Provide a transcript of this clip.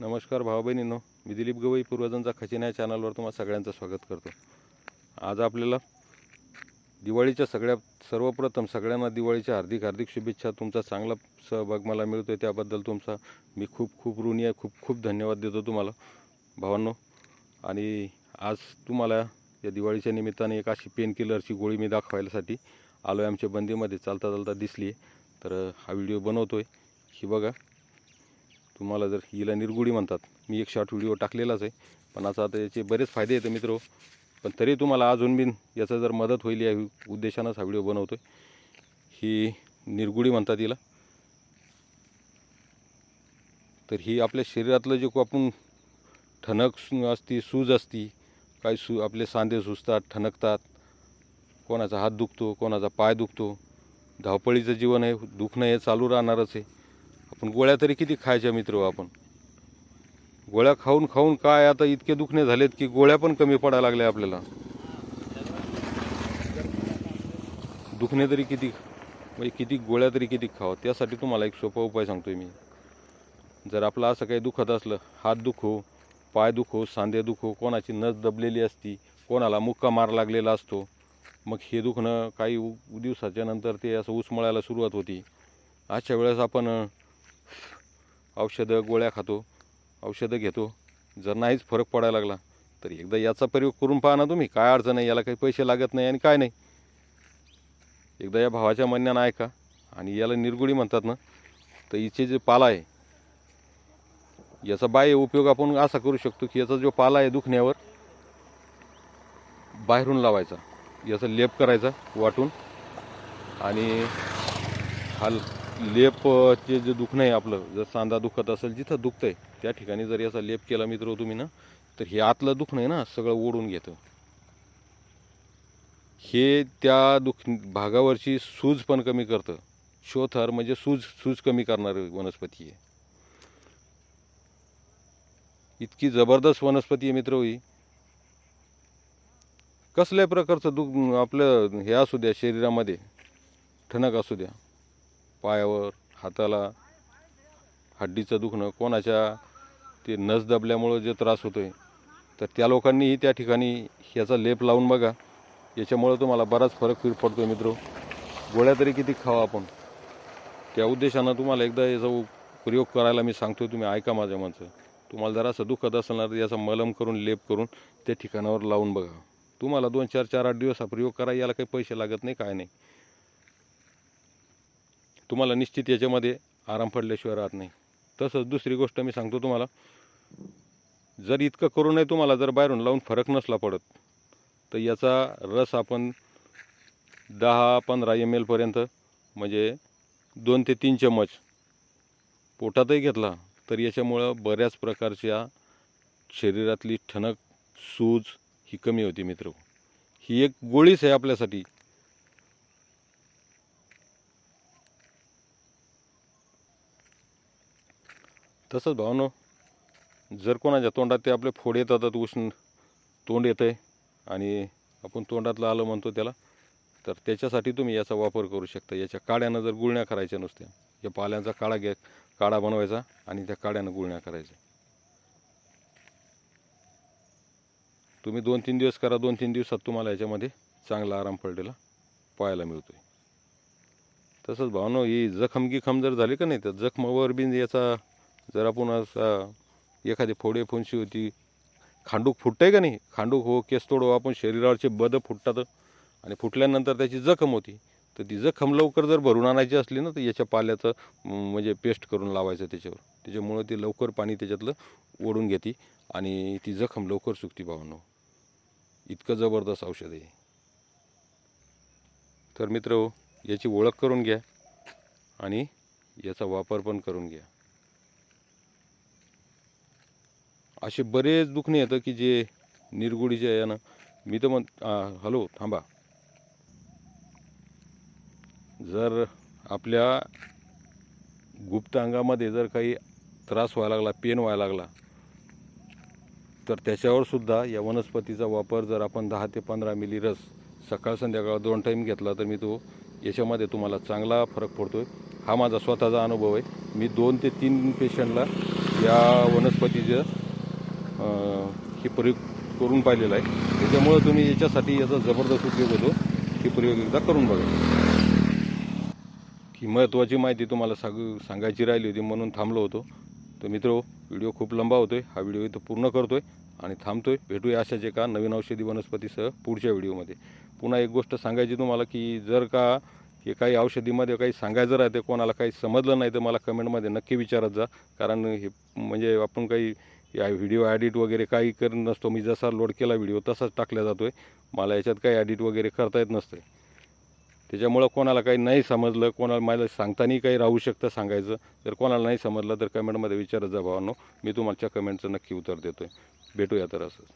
नमस्कार भाऊ बहिणींनो. मी दिलीप गवई पूर्वजांचा खजिना या चॅनलवर तुम्हाला सगळ्यांचं स्वागत करतो. आज आपल्याला दिवाळीच्या सगळ्या सर्वप्रथम सगळ्यांना दिवाळीच्या हार्दिक हार्दिक शुभेच्छा. तुमचा चांगला सहभाग मला मिळतो आहे त्याबद्दल तुमचा मी खूप खूप ऋणी आहे. खूप खूप धन्यवाद देतो तुम्हाला. भावांनो आणि आज तुम्हाला या दिवाळीच्या निमित्ताने एक अशी पेन किलरची गोळी मी दाखवायसाठी आलो आहे आमच्या बंदीमध्ये चालता चालता दिसली आहे तर हा व्हिडिओ बनवतो आहे ही बघा. तुम्हाला जर हिला निरगुडी म्हणतात मी एक शॉर्ट व्हिडिओ टाकलेलाच आहे पण आता आता याचे बरेच फायदे आहेत मित्र. पण तरी तुम्हाला अजून बिन याचा जर मदत होईल या उद्देशानंच हा व्हिडिओ बनवतो ही निरगुडी म्हणतात हिला. तर ही आपल्या शरीरातलं जे आपण ठणक असती सूज असती काही सू आपले सांधे सुजतात ठणकतात. कोणाचा हात दुखतो कोणाचा पाय दुखतो. धावपळीचं जीवन आहे दुखणं हे चालू राहणारच आहे. पण गोळ्या तरी किती खायच्या मित्र हो आपण? गोळ्या खाऊन खाऊन काय आता इतके दुखणे झालेत की गोळ्या पण कमी पडायला लागल्या आपल्याला. दुखणे तरी किती म्हणजे किती गोळ्या तरी किती खावं? त्यासाठी तुम्हाला एक सोपा उपाय सांगतोय मी. जर आपलं असं काही दुखत असलं हात दुखो पाय दुखो सांधे दुखो कोणाची नस दबलेली असती कोणाला मुक्का मार लागलेला असतो मग हे दुखणं काही उ- दिवसाच्या नंतर ते असं उसमळायला सुरुवात होती. अशा वेळेस आपण औषधं गोळ्या खातो औषधं घेतो. जर नाहीच फरक पडायला लागला तर एकदा याचा प्रयोग करून पहा ना तुम्ही. काय अडचण आहे? याला काही पैसे लागत नाही आणि काय नाही. एकदा या भावाच्या म्हणण्यानं ऐका. आणि याला निर्गुडी म्हणतात ना तर हिचे जे पाला आहे याचा बाह्य उपयोग आपण असा करू शकतो की याचा जो पाला आहे दुखण्यावर बाहेरून लावायचा. याचा लेप करायचा वाटून. आणि लेपचे जे दुखणं आहे आपलं जर सांधा दुखत असेल जिथं दुखतंय त्या ठिकाणी जर याचा लेप केला मित्र हो तुम्ही ना तर हे आतलं दुखणं आहे ना सगळं ओढून घेतं. हे त्या दुख भागावरची सूज पण कमी करतं. शोथर म्हणजे सूज सूज कमी करणारी वनस्पती आहे. इतकी जबरदस्त वनस्पती आहे मित्र हो ही. कसल्या प्रकारचं दुख आपलं हे असू द्या शरीरामध्ये ठणक असू द्या. पायावर हाताला हड्डीचं दुखणं कोणाच्या ते नस दबल्यामुळं जे त्रास होतो आहे तर त्या लोकांनीही त्या ठिकाणी ह्याचा लेप लावून बघा. याच्यामुळं तुम्हाला बराच फरक फिर आहे मित्र. गोळ्या तरी किती खावा आपण. त्या उद्देशानं तुम्हाला एकदा याचा प्रयोग करायला मी सांगतो तुम्ही ऐका माझ्या माणसं तुम्हाला जरा असं दुखत असणार तर याचा मलम करून लेप करून त्या ठिकाणावर लावून बघा. तुम्हाला दोन चार चार आठ दिवस हा प्रयोग करा याला काही पैसे लागत नाही काय नाही. तुम्हाला निश्चित याच्यामध्ये आराम पडल्याशिवाय राहत नाही. तसंच दुसरी गोष्ट मी सांगतो तुम्हाला. जर इतकं करूनही तुम्हाला जर बाहेरून लावून फरक नसला पडत तर याचा रस आपण दहा पंधरा एम एलपर्यंत म्हणजे दोन ते तीन चमच पोटातही घेतला तर याच्यामुळं बऱ्याच प्रकारच्या शरीरातली ठणक सूज ही कमी होती मित्र. ही एक गोळीच आहे आपल्यासाठी. तसंच भावनो जर कोणाच्या तोंडात ते आपले फोड येतात उष्ण तोंड येतं आहे आणि आपण तोंडातलं आलं म्हणतो त्याला तर त्याच्यासाठी तुम्ही याचा वापर करू शकता. याच्या काड्यानं जर गुळण्या करायच्या नुसत्या या पाल्यांचा काळा घ्या काढा बनवायचा आणि त्या काड्यानं गुळण्या करायच्या. तुम्ही दोन तीन दिवस करा दोन तीन दिवसात तुम्हाला याच्यामध्ये चांगला आराम पडलेला पाहायला मिळतो आहे तसंच भावनो ही जखम गिखम जर झाली का नाही तर जखमावर बिन याचा जर आपण असा एखादी फोडे फुंशी होती खांडूक फुटतंय का नाही? खांडूक हो केस तोड हो आपण शरीरावरचे बद फुटतात. आणि फुटल्यानंतर त्याची जखम होती. तर ती जखम लवकर जर भरून आणायची असली ना तर याच्या पाल्याचं म्हणजे पेस्ट करून लावायचं त्याच्यावर. त्याच्यामुळं ती लवकर पाणी त्याच्यातलं ओढून घेते आणि ती जखम लवकर सुकती भावनो. इतकं जबरदस्त औषध आहे तर मित्र हो, याची ओळख करून घ्या आणि याचा वापर पण करून घ्या. असे बरेच दुखणे येतं की जे निरगुडीचे आहे ना मी तर म्हण हॅलो थांबा. जर आपल्या गुप्त अंगामध्ये जर काही त्रास व्हायला लागला पेन व्हायला लागला तर त्याच्यावर सुद्धा या वनस्पतीचा वापर जर आपण दहा ते पंधरा मिली रस सकाळ संध्याकाळ दोन टाईम घेतला तर मी तो याच्यामध्ये तुम्हाला चांगला फरक पडतो आहे हा माझा स्वतःचा अनुभव आहे. मी दोन ते तीन पेशंटला या वनस्पतीचं हे प्रयोग करून पाहिलेला आहे. त्याच्यामुळं तुम्ही याच्यासाठी याचा जबरदस्त उपयोग होतो. हे प्रयोग एकदा करून बघा. ही महत्त्वाची माहिती तुम्हाला सांगू सांगायची राहिली होती म्हणून थांबलो होतो. तर मित्र व्हिडिओ खूप लंबा होतोय. हा व्हिडिओ इथं पूर्ण करतोय आणि थांबतोय. भेटूया अशाच एका नवीन औषधी वनस्पतीसह पुढच्या व्हिडिओमध्ये. पुन्हा एक गोष्ट सांगायची तुम्हाला की जर का हे काही औषधीमध्ये काही सांगायचं राहते कोणाला काही समजलं नाही तर मला कमेंटमध्ये नक्की विचारत जा. कारण हे म्हणजे आपण काही या व्हिडिओ ॲडिट वगैरे काही करत नसतो. मी जसा लोड केला व्हिडिओ तसाच टाकला जातो आहे मला याच्यात काही ॲडिट वगैरे करता येत नसते. त्याच्यामुळं कोणाला काही नाही समजलं कोणाला मला सांगताना काही राहू शकतं सांगायचं. जर कोणाला नाही समजलं तर कमेंटमध्ये विचारत जा भावांनो. मी तुम्हाला कमेंटचं नक्की उत्तर देतो आहे भेटूया तर असं